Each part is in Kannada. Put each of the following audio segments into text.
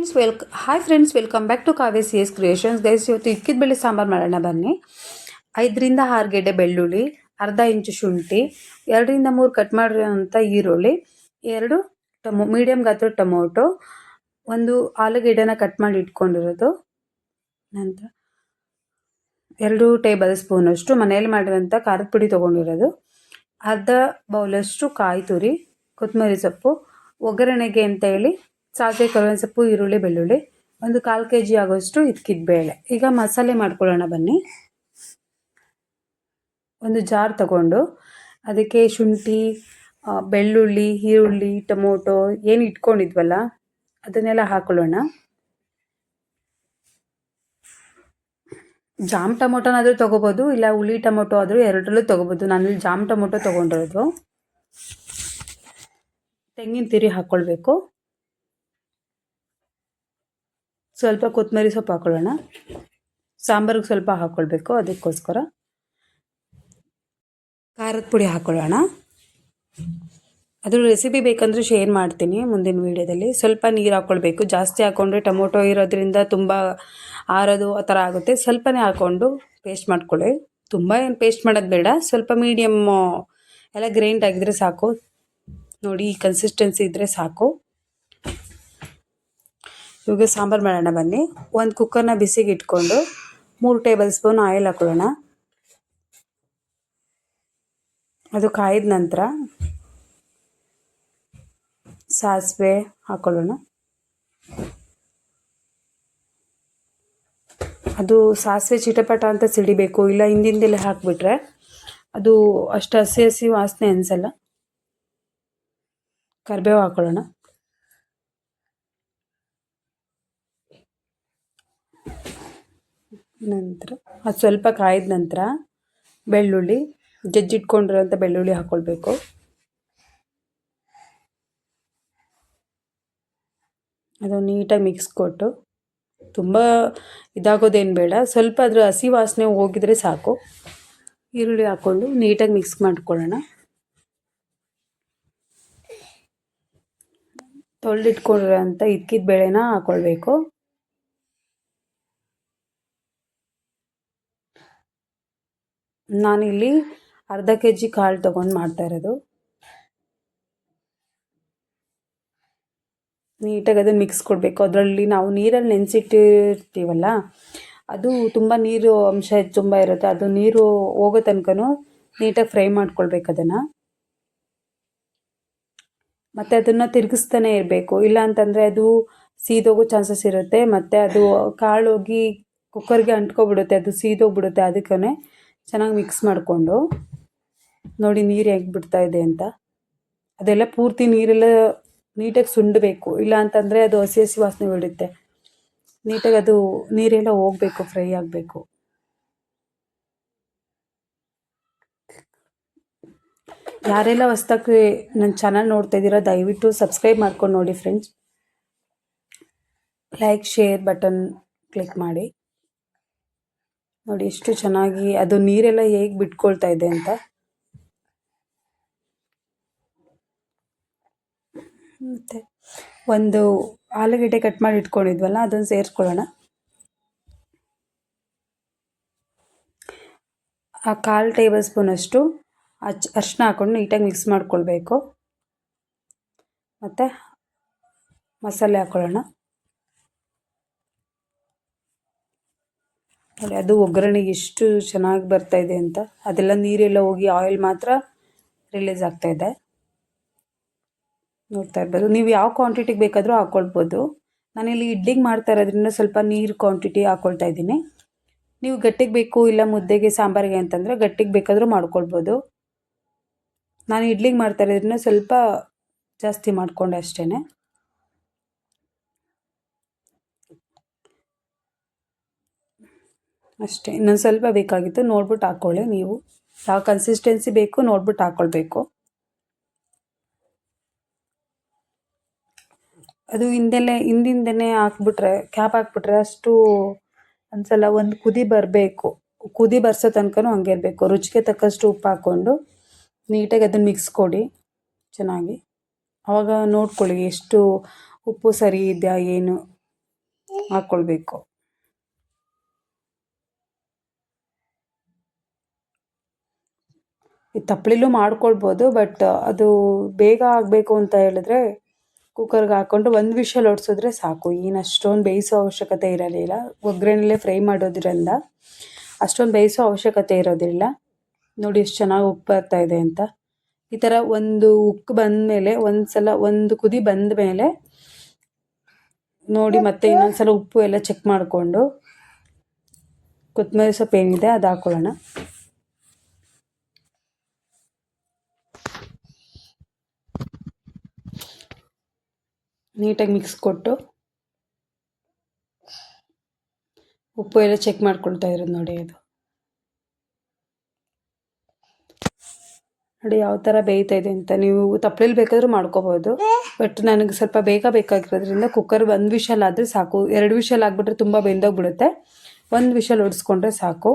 Friends well hi friends welcome back to Kavya C S creations guys ಇವತ್ತು ಇಕ್ಕಿದ ಬೆಳೆ ಸಾಂಬಾರು ಮಾಡೋಣ ಬನ್ನಿ. ಐದರಿಂದ ಆರು ಗೆಡ್ಡೆ ಬೆಳ್ಳುಳ್ಳಿ, ಅರ್ಧ ಇಂಚು ಶುಂಠಿ, ಎರಡರಿಂದ ಮೂರು ಕಟ್ ಮಾಡಿರೋಂಥ ಈರುಳ್ಳಿ, ಎರಡು ಟಮೊ ಮೀಡಿಯಮ್ ಗಾತ್ರ ಟೊಮೊಟೊ, ಒಂದು ಆಲೂಗೆಡ್ಡೆನ ಕಟ್ ಮಾಡಿ ಇಟ್ಕೊಂಡಿರೋದು. ನಂತರ ಎರಡು ಟೇಬಲ್ ಸ್ಪೂನಷ್ಟು ಮನೆಯಲ್ಲಿ ಮಾಡಿರೋಂಥ ಖಾರದ ಪುಡಿ ತೊಗೊಂಡಿರೋದು. ಅರ್ಧ ಬೌಲಷ್ಟು ಕಾಯಿ ತುರಿ, ಕೊತ್ತಂಬರಿ ಸೊಪ್ಪು, ಒಗ್ಗರಣೆಗೆ ಅಂತ ಹೇಳಿ ಸಾಸಿವೆ ಕರಿಬೇವಿನ ಸೊಪ್ಪು, ಈರುಳ್ಳಿ, ಬೆಳ್ಳುಳ್ಳಿ, ಒಂದು ಕಾಲು ಕೆ ಜಿ ಆಗೋಷ್ಟು ಇದ್ಕಿದ ಬೇಳೆ ಈಗ ಮಸಾಲೆ ಮಾಡ್ಕೊಳ್ಳೋಣ ಬನ್ನಿ. ಒಂದು ಜಾರ್ ತಗೊಂಡು ಅದಕ್ಕೆ ಶುಂಠಿ ಬೆಳ್ಳುಳ್ಳಿ, ಈರುಳ್ಳಿ, ಟೊಮೊಟೊ ಏನು ಇಟ್ಕೊಂಡಿದ್ವಲ್ಲ, ಅದನ್ನೆಲ್ಲ ಹಾಕೊಳ್ಳೋಣ. ಜಾಮ್ ಟೊಮೊಟೊನಾದರೂ ತೊಗೋಬೋದು, ಇಲ್ಲ ಹುಳಿ ಟೊಮೊಟೊ ಆದರೂ ಎರಡರಲ್ಲೂ ತೊಗೋಬೋದು. ಇಲ್ಲಿ ಜಾಮ್ ಟೊಮೊಟೊ ತೊಗೊಂಡಿರೋದು. ತೆಂಗಿನ ತಿರಿ ಹಾಕ್ಕೊಳ್ಬೇಕು. ಸ್ವಲ್ಪ ಕೊತ್ತಂಬರಿ ಸೊಪ್ಪು ಹಾಕೊಳ್ಳೋಣ. ಸಾಂಬಾರಿಗೆ ಸ್ವಲ್ಪ ಹಾಕ್ಕೊಳ್ಬೇಕು ಅದಕ್ಕೋಸ್ಕರ. ಖಾರದ ಪುಡಿ ಹಾಕ್ಕೊಳ್ಳೋಣ ಅದ್ರ ರೆಸಿಪಿ ಬೇಕಂದ್ರೆ ಶೇರ್ ಮಾಡ್ತೀನಿ ಮುಂದಿನ ವೀಡಿಯೋದಲ್ಲಿ. ಸ್ವಲ್ಪ ನೀರು ಹಾಕ್ಕೊಳ್ಬೇಕು ಜಾಸ್ತಿ ಹಾಕ್ಕೊಂಡ್ರೆ ಟೊಮೊಟೊ ಇರೋದ್ರಿಂದ ತುಂಬ ಆರೋದು ಆ ಥರ ಆಗುತ್ತೆ. ಸ್ವಲ್ಪನೇ ಹಾಕ್ಕೊಂಡು ಪೇಸ್ಟ್ ಮಾಡ್ಕೊಳ್ಳಿ. ತುಂಬ ಏನು ಪೇಸ್ಟ್ ಮಾಡೋದು ಬೇಡ, ಸ್ವಲ್ಪ ಮೀಡಿಯಮ್ಮು ಎಲ್ಲ ಗ್ರೈಂಡ್ ಆಗಿದ್ರೆ ಸಾಕು. ನೋಡಿ ಈ ಕನ್ಸಿಸ್ಟೆನ್ಸಿ ಇದ್ದರೆ ಸಾಕು. ಇವಾಗ ಸಾಂಬಾರು ಮಾಡೋಣ ಬನ್ನಿ. ಒಂದು ಕುಕ್ಕರ್ನ ಬಿಸಿಗೆ ಇಟ್ಕೊಂಡು ಮೂರು ಟೇಬಲ್ ಸ್ಪೂನ್ ಆಯಿಲ್ ಹಾಕೊಳ್ಳೋಣ. ಅದು ಕಾಯಿದ ನಂತರ ಸಾಸಿವೆ ಹಾಕೊಳ್ಳೋಣ. ಅದು ಸಾಸಿವೆ ಚಿಟಪಟ ಅಂತ ಸಿಡಿಬೇಕು, ಇಲ್ಲ ಹಿಂದಿಂದಲೇ ಹಾಕಿಬಿಟ್ರೆ ಅದು ಅಷ್ಟು ಹಸಿ ಹಸಿ ವಾಸನೆ ಅನಿಸಲ್ಲ. ಕರಿಬೇವು ಹಾಕೊಳ್ಳೋಣ. ನಂತರ, ಅದು ಸ್ವಲ್ಪ ಕಾಯ್ದ ನಂತರ ಬೆಳ್ಳುಳ್ಳಿ ಜಜ್ಜಿಟ್ಕೊಂಡಿರೋಂಥ ಬೆಳ್ಳುಳ್ಳಿ ಹಾಕ್ಕೊಳ್ಬೇಕು ಅದು ನೀಟಾಗಿ ಮಿಕ್ಸ್ ಕೊಟ್ಟು ತುಂಬ ಇದಾಗೋದೇನು ಬೇಡ, ಸ್ವಲ್ಪ ಅದರ ಹಸಿ ವಾಸನೆ ಹೋಗಿದ್ರೆ ಸಾಕು. ಈರುಳ್ಳಿ ಹಾಕ್ಕೊಂಡು ನೀಟಾಗಿ ಮಿಕ್ಸ್ ಮಾಡ್ಕೊಳ್ಳೋಣ. ತೊಳೆದಿಟ್ಕೊಂಡಿರೋಂಥ ಇಕ್ಕಿದ ಬೇಳೆನ ಹಾಕ್ಕೊಳ್ಬೇಕು ನಾನಿಲ್ಲಿ ಅರ್ಧ ಕೆ ಜಿ ಕಾಳು ತೊಗೊಂಡು ಮಾಡ್ತಾ ಇರೋದು. ನೀಟಾಗಿ ಅದನ್ನು ಮಿಕ್ಸ್ ಕೊಡಬೇಕು. ಅದರಲ್ಲಿ ನಾವು ನೀರಲ್ಲಿ ನೆನೆಸಿಟ್ಟಿರ್ತೀವಲ್ಲ, ಅದು ತುಂಬ ನೀರು ಅಂಶ ತುಂಬ ಇರುತ್ತೆ. ಅದು ನೀರು ಹೋಗೋ ತನಕ ನೀಟಾಗಿ ಫ್ರೈ ಮಾಡ್ಕೊಳ್ಬೇಕು ಅದನ್ನು. ಮತ್ತು ಅದನ್ನು ತಿರುಗಿಸ್ತಾನೆ ಇರಬೇಕು. ಇಲ್ಲ ಅಂತಂದರೆ ಅದು ಸೀದೋಗೋ ಚಾನ್ಸಸ್ ಇರುತ್ತೆ. ಮತ್ತು ಅದು ಕಾಳು ಹೋಗಿ ಕುಕ್ಕರ್ಗೆ ಅಂಟ್ಕೊಬಿಡುತ್ತೆ. ಅದು ಸೀದೋಗ್ಬಿಡುತ್ತೆ. ಅದಕ್ಕೇ ಚೆನ್ನಾಗಿ ಮಿಕ್ಸ್ ಮಾಡಿಕೊಂಡು ನೋಡಿ ನೀರು ಹೇಗೆ ಬಿಡ್ತಾ ಇದೆ ಅಂತ. ಅದೆಲ್ಲ ಪೂರ್ತಿ ನೀರೆಲ್ಲ ನೀಟಾಗಿ ಸುಂಡಬೇಕು. ಇಲ್ಲ ಅಂತಂದರೆ ಅದು ಹಸಿ ಹಸಿ ವಾಸನೆ ಬಿಡುತ್ತೆ ನೀಟಾಗಿ ಅದು ನೀರೆಲ್ಲ ಹೋಗಬೇಕು, ಫ್ರೈ ಆಗಬೇಕು. ಯಾರೆಲ್ಲ ಹೊಸ್ದಾಗಿ ನನ್ನ ಚಾನಲ್ ನೋಡ್ತಾ ಇದ್ದೀರಾ ದಯವಿಟ್ಟು ಸಬ್ಸ್ಕ್ರೈಬ್ ಮಾಡ್ಕೊಂಡು ನೋಡಿ friends like share button click ಮಾಡಿ. ನೋಡಿ, ಎಷ್ಟು ಚೆನ್ನಾಗಿ ಅದು ನೀರೆಲ್ಲ ಹೇಗೆ ಬಿಟ್ಕೊಳ್ತಾ ಇದೆ ಅಂತ. ಮತ್ತು ಒಂದು ಆಲೂಗಡ್ಡೆ ಕಟ್ ಮಾಡಿ ಇಟ್ಕೊಂಡಿದ್ವಲ್ಲ, ಅದನ್ನು ಸೇರಿಸ್ಕೊಳ್ಳೋಣ. ಆ ಕಾಲು ಟೇಬಲ್ ಸ್ಪೂನಷ್ಟು ಅಚ್, ಅರಿಶಿನ ಹಾಕ್ಕೊಂಡು ನೀಟಾಗಿ ಮಿಕ್ಸ್ ಮಾಡ್ಕೊಳ್ಬೇಕು. ಮತ್ತು ಮಸಾಲೆ ಹಾಕ್ಕೊಳ್ಳೋಣ ನೋಡಿ ಅದು ಒಗ್ಗರಣೆಗೆ ಎಷ್ಟು ಚೆನ್ನಾಗಿ ಬರ್ತಾ ಇದೆ ಅಂತ. ಅದೆಲ್ಲ ನೀರೆಲ್ಲ ಹೋಗಿ ಆಯಿಲ್ ಮಾತ್ರ ರಿಲೀಸ್ ಆಗ್ತಾ ಇದೆ. ನೋಡ್ತಾ ಇರ್ಬೋದು. ನೀವು ಯಾವ ಕ್ವಾಂಟಿಟಿಗೆ ಬೇಕಾದರೂ ಹಾಕ್ಕೊಳ್ಬೋದು ನಾನಿಲ್ಲಿ ಇಡ್ಲಿಗೆ ಮಾಡ್ತಾ ಇರೋದ್ರಿಂದ ಸ್ವಲ್ಪ ನೀರು ಕ್ವಾಂಟಿಟಿ ಹಾಕ್ಕೊಳ್ತಾ ಇದ್ದೀನಿ. ನೀವು ಗಟ್ಟಿಗೆ ಬೇಕು ಇಲ್ಲ ಮುದ್ದೆಗೆ ಸಾಂಬಾರಿಗೆ ಅಂತಂದರೆ ಗಟ್ಟಿಗೆ ಬೇಕಾದರೂ ಮಾಡ್ಕೊಳ್ಬೋದು. ನಾನು ಇಡ್ಲಿಗೆ ಮಾಡ್ತಾ ಇರೋದ್ರಿಂದ ಸ್ವಲ್ಪ ಜಾಸ್ತಿ ಮಾಡಿಕೊಂಡೆ ಅಷ್ಟೇ ಅಷ್ಟೇ. ಇನ್ನೊಂದು ಸ್ವಲ್ಪ ಬೇಕಾಗಿತ್ತು ನೋಡ್ಬಿಟ್ಟು ಹಾಕ್ಕೊಳ್ಳಿ ನೀವು. ಯಾವ ಕನ್ಸಿಸ್ಟೆನ್ಸಿ ಬೇಕು ನೋಡ್ಬಿಟ್ಟು ಹಾಕ್ಕೊಳ್ಬೇಕು ಅದು ಹಿಂದೆಲೆ, ಹಿಂದಿಂದನೇ ಹಾಕ್ಬಿಟ್ರೆ ಕ್ಯಾಪ್ ಹಾಕ್ಬಿಟ್ರೆ ಅಷ್ಟು ಒಂದ್ಸಲ ಒಂದು ಕುದಿ ಬರಬೇಕು. ಕುದಿ ಬರ್ಸೋ ತನಕನೂ ಹಂಗೆ ಇರಬೇಕು. ರುಚಿಗೆ ತಕ್ಕಷ್ಟು ಉಪ್ಪು ಹಾಕ್ಕೊಂಡು ನೀಟಾಗಿ ಅದನ್ನು ಮಿಕ್ಸ್ ಕೊಡಿ. ಚೆನ್ನಾಗಿ. ಆವಾಗ ನೋಡ್ಕೊಳ್ಳಿ ಎಷ್ಟು ಉಪ್ಪು ಸರಿ ಇದೆಯಾ, ಏನು ಹಾಕ್ಕೊಳ್ಬೇಕು ಈ ತಪ್ಪಳಿಲೂ ಮಾಡ್ಕೊಳ್ಬೋದು ಬಟ್ ಅದು ಬೇಗ ಆಗಬೇಕು ಅಂತ ಹೇಳಿದ್ರೆ ಕುಕ್ಕರ್ಗೆ ಹಾಕ್ಕೊಂಡು ಒಂದು ವಿಷಲ್ ಹೊಡ್ಸಿದ್ರೆ ಸಾಕು. ಏನು ಅಷ್ಟೊಂದು ಬೇಯಿಸೋ ಅವಶ್ಯಕತೆ ಇರಲಿಲ್ಲ. ಒಗ್ಗರಣೆಲೇ ಫ್ರೈ ಮಾಡೋದ್ರಿಂದ ಅಷ್ಟೊಂದು ಬೇಯಿಸೋ ಅವಶ್ಯಕತೆ ಇರೋದಿಲ್ಲ. ನೋಡಿ ಎಷ್ಟು ಚೆನ್ನಾಗಿ ಉಪ್ಪು ಬರ್ತಾ ಇದೆ ಅಂತ. ಈ ಥರ ಒಂದು ಉಕ್ಕು ಬಂದಮೇಲೆ ಒಂದು ಸಲ ಒಂದು ಕುದಿ ಬಂದ ಮೇಲೆ ನೋಡಿ ಮತ್ತೆ ಇನ್ನೊಂದು ಸಲ ಉಪ್ಪು ಎಲ್ಲ ಚೆಕ್ ಮಾಡಿಕೊಂಡು ಕೊತ್ತಂಬರಿ ಸೊಪ್ಪು ಏನಿದೆ ಅದು ಹಾಕ್ಕೊಳ್ಳೋಣ ನೀಟಾಗಿ ಮಿಕ್ಸ್ ಕೊಟ್ಟು ಉಪ್ಪು ಎಲ್ಲ ಚೆಕ್ ಮಾಡ್ಕೊಳ್ತಾ ಇರೋದು ನೋಡಿ ಅದು. ನೋಡಿ ಯಾವ ಥರ ಬೇಯ್ತಾ ಇದೆ ಅಂತ. ನೀವು ತಪ್ಪಲಲ್ಲಿ ಬೇಕಾದರೂ ಮಾಡ್ಕೋಬೋದು. ಬಟ್ ನನಗೆ ಸ್ವಲ್ಪ ಬೇಗ ಬೇಕಾಗಿರೋದ್ರಿಂದ ಕುಕ್ಕರ್ ಒಂದು ವಿಷಲ್ ಆದರೆ ಸಾಕು. ಎರಡು ವಿಷಲ್ ಆಗಿಬಿಟ್ರೆ ತುಂಬ ಬೆಂದೋಗ್ಬಿಡುತ್ತೆ. ಒಂದು ವಿಷಲ್ ಒಡಿಸ್ಕೊಂಡ್ರೆ ಸಾಕು.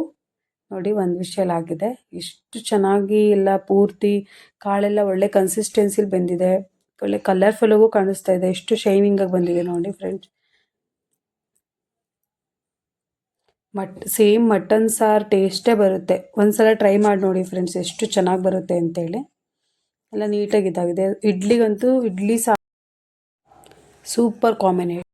ನೋಡಿ ಒಂದು ವಿಷಲ್ ಆಗಿದೆ. ಎಷ್ಟು ಚೆನ್ನಾಗಿ ಎಲ್ಲ ಪೂರ್ತಿ ಕಾಳೆಲ್ಲ ಒಳ್ಳೆ ಕನ್ಸಿಸ್ಟೆನ್ಸಿಲಿ ಬೆಂದಿದೆ. ಒಳ್ಳೆ ಕಲರ್ಫುಲ್ಲಾಗೂ ಕಾಣಿಸ್ತಾ ಇದೆ. ಎಷ್ಟು ಶೈನಿಂಗ್ ಆಗಿ ಬಂದಿದೆ ನೋಡಿ ಫ್ರೆಂಡ್ಸ್ ಮಟ್ ಸೇಮ್ ಮಟನ್ ಸಾರು ಟೇಸ್ಟೇ ಬರುತ್ತೆ. ಒಂದ್ಸಲ ಟ್ರೈ ಮಾಡಿ ನೋಡಿ ಫ್ರೆಂಡ್ಸ್ ಎಷ್ಟು ಚೆನ್ನಾಗಿ ಬರುತ್ತೆ ಅಂತೇಳಿ. ಎಲ್ಲ ನೀಟಾಗಿ ಇದಾಗಿದೆ. ಇಡ್ಲಿಗಂತೂ ಇಡ್ಲಿ ಸಾ ಸೂಪರ್ ಕಾಂಬಿನೇಷನ್